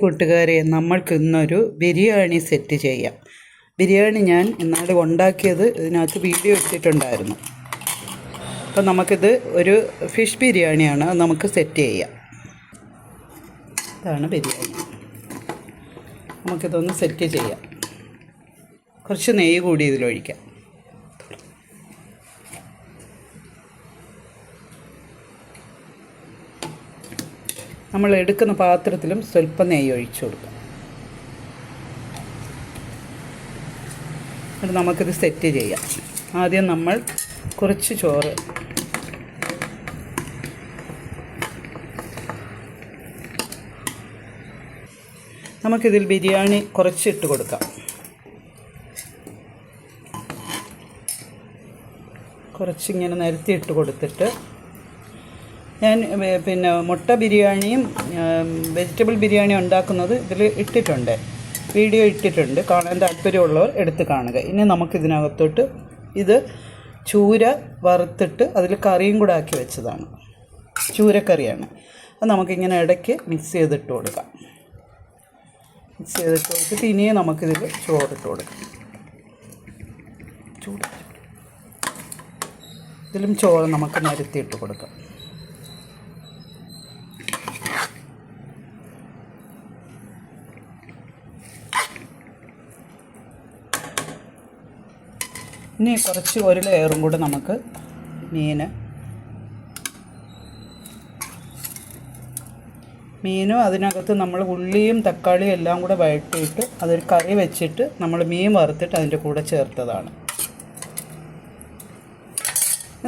കൂട്ടുകാരെ നമ്മൾക്ക് ഇന്നൊരു ബിരിയാണി സെറ്റ് ചെയ്യാം. ബിരിയാണി ഞാൻ ഇന്നാൾ ഉണ്ടാക്കിയത് ഇതിനകത്ത് വീഡിയോ ഇട്ടിട്ടുണ്ടായിരുന്നു. അപ്പോൾ നമുക്കിത് ഒരു ഫിഷ് ബിരിയാണിയാണ് നമുക്ക് സെറ്റ് ചെയ്യാം. ഇതാണ് ബിരിയാണി. നമുക്കിതൊന്ന് സെറ്റ് ചെയ്യാം. കുറച്ച് നെയ്യ് കൂടി ഇതിലൊഴിക്കാം. നമ്മൾ എടുക്കുന്ന പാത്രത്തിലും സ്വല്പം നെയ്യ് ഒഴിച്ചു കൊടുക്കും. എന്നിട്ട് നമുക്കിത് സെറ്റ് ചെയ്യാം. ആദ്യം നമ്മൾ കുറച്ച് ചോറ് നമുക്കിതിൽ ബിരിയാണി കുറച്ചിട്ട് കൊടുക്കാം. കുറച്ചിങ്ങനെ നിരത്തി ഇട്ട് കൊടുത്തിട്ട് ഞാൻ പിന്നെ മുട്ട ബിരിയാണിയും വെജിറ്റബിൾ ബിരിയാണിയും ഉണ്ടാക്കുന്നത് ഇതിൽ ഇട്ടിട്ടുണ്ട്. വീഡിയോ ഇട്ടിട്ടുണ്ട്. കാണാൻ താല്പര്യമുള്ളവർ എടുത്ത് കാണുക. ഇനി നമുക്കിതിനകത്തോട്ട് ഇത് ചൂര വറുത്തിട്ട് അതിൽ കറിയും കൂടെ ആക്കി വെച്ചതാണ്. ചൂരക്കറിയാണ്. അത് നമുക്കിങ്ങനെ ഇടയ്ക്ക് മിക്സ് ചെയ്തിട്ട് കൊടുക്കാം. മിക്സ് ചെയ്തിട്ട് കൊടുത്തിട്ട് ഇനിയും നമുക്കിതിൽ ചോറിട്ട് കൊടുക്കാം. ചൂട്. ഇതിലും ചോറ് നമുക്ക് നിരത്തിയിട്ട് കൊടുക്കാം. ഇനി കുറച്ച് ഒരു ലെയറും കൂടെ നമുക്ക് മീൻ. മീനും അതിനകത്ത് നമ്മൾ ഉള്ളിയും തക്കാളിയും എല്ലാം കൂടെ വഴറ്റിയിട്ട് അതൊരു കറി വെച്ചിട്ട് നമ്മൾ മീൻ വറുത്തിട്ട് അതിന്റെ കൂടെ ചേർത്തതാണ്.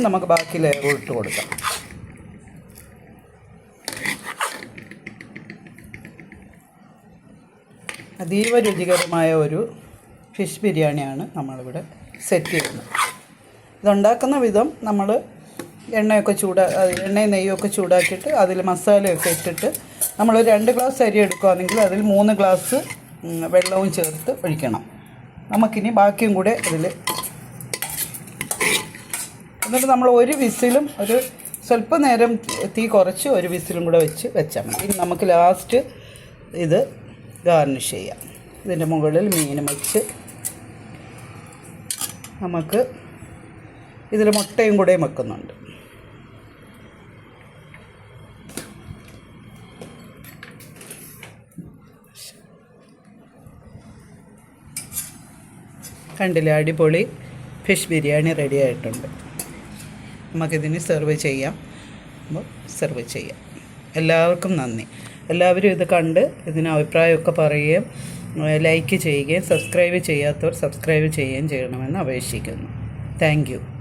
നമുക്ക് ബാക്കി ലെയർ ഇട്ട് കൊടുക്കാം. അതീവ രുചികരമായ ഒരു ഫിഷ് ബിരിയാണിയാണ് നമ്മളിവിടെ സെറ്റ് ചെയ്യുന്നു. ഇതുണ്ടാക്കുന്ന വിധം നമ്മൾ എണ്ണയൊക്കെ ചൂടാ എണ്ണയും നെയ്യൊക്കെ ചൂടാക്കിയിട്ട് അതിൽ മസാലയൊക്കെ ഇട്ടിട്ട് നമ്മൾ രണ്ട് ഗ്ലാസ് അരി എടുക്കുകയാണെങ്കിൽ അതിൽ മൂന്ന് ഗ്ലാസ് വെള്ളവും ചേർത്ത് ഒഴിക്കണം. നമുക്കിനി ബാക്കിയും കൂടെ അതിൽ എന്നിട്ട് നമ്മൾ ഒരു വിസിലും ഒരു സ്വല്പം നേരം തീ കുറച്ച് ഒരു വിസിലും കൂടെ വെച്ച് വെച്ചാൽ മതി. ഇനി നമുക്ക് ലാസ്റ്റ് ഇത് ഗാർണിഷ് ചെയ്യാം. ഇതിന്റെ മുകളിൽ മീൻ വെച്ച് നമുക്ക് ഇതിൽ മുട്ടയും കൂടെ വെക്കുന്നുണ്ട്. കണ്ടില്ലേ അടിപൊളി ഫിഷ് ബിരിയാണി റെഡി ആയിട്ടുണ്ട്. നമുക്കിതിന് സെർവ് ചെയ്യാം. സെർവ് ചെയ്യാം. എല്ലാവർക്കും നന്ദി. എല്ലാവരും ഇത് കണ്ട് ഇതിന് അഭിപ്രായമൊക്കെ പറയുകയും ലൈക്ക് ചെയ്യുകയും സബ്സ്ക്രൈബ് ചെയ്യാത്തവർ സബ്സ്ക്രൈബ് ചെയ്യുകയും ചെയ്യണമെന്ന് അപേക്ഷിക്കുന്നു. താങ്ക്